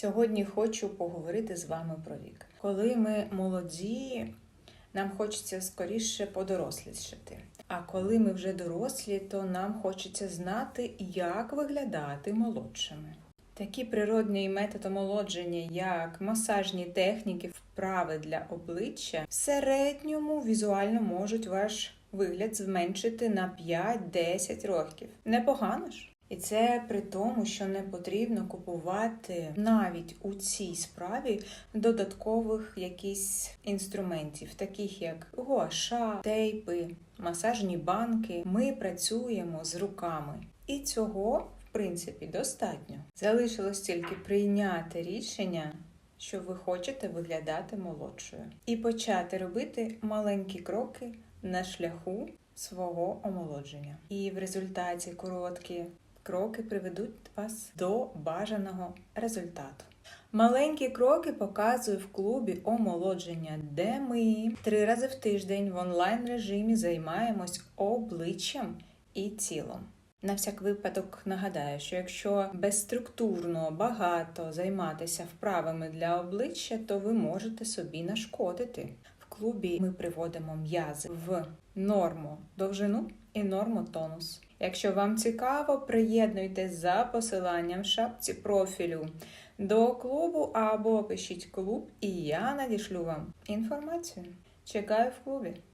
Сьогодні хочу поговорити з вами про вік. Коли ми молоді, нам хочеться скоріше подорослішати. А коли ми вже дорослі, то нам хочеться знати, як виглядати молодшими. Такі природні методи омолодження, як масажні техніки, вправи для обличчя, в середньому візуально можуть ваш вигляд зменшити на 5-10 років. Непогано ж? І це при тому, що не потрібно купувати навіть у цій справі додаткових якісь інструментів, таких як гуаша, тейпи, масажні банки. Ми працюємо з руками. І цього, в принципі, достатньо. Залишилось тільки прийняти рішення, що ви хочете виглядати молодшою, і почати робити маленькі кроки на шляху свого омолодження. І в результаті короткі кроки приведуть вас до бажаного результату. Маленькі кроки показую в клубі омолодження, де ми три рази в тиждень в онлайн режимі займаємось обличчям і тілом. На всяк випадок нагадаю, що якщо безструктурно багато займатися вправами для обличчя, то ви можете собі нашкодити. Клубі ми приводимо м'язи в норму довжину і норму тонус. Якщо вам цікаво, приєднуйтесь за посиланням в шапці профілю до клубу або пишіть клуб, і я надішлю вам інформацію. Чекаю в клубі.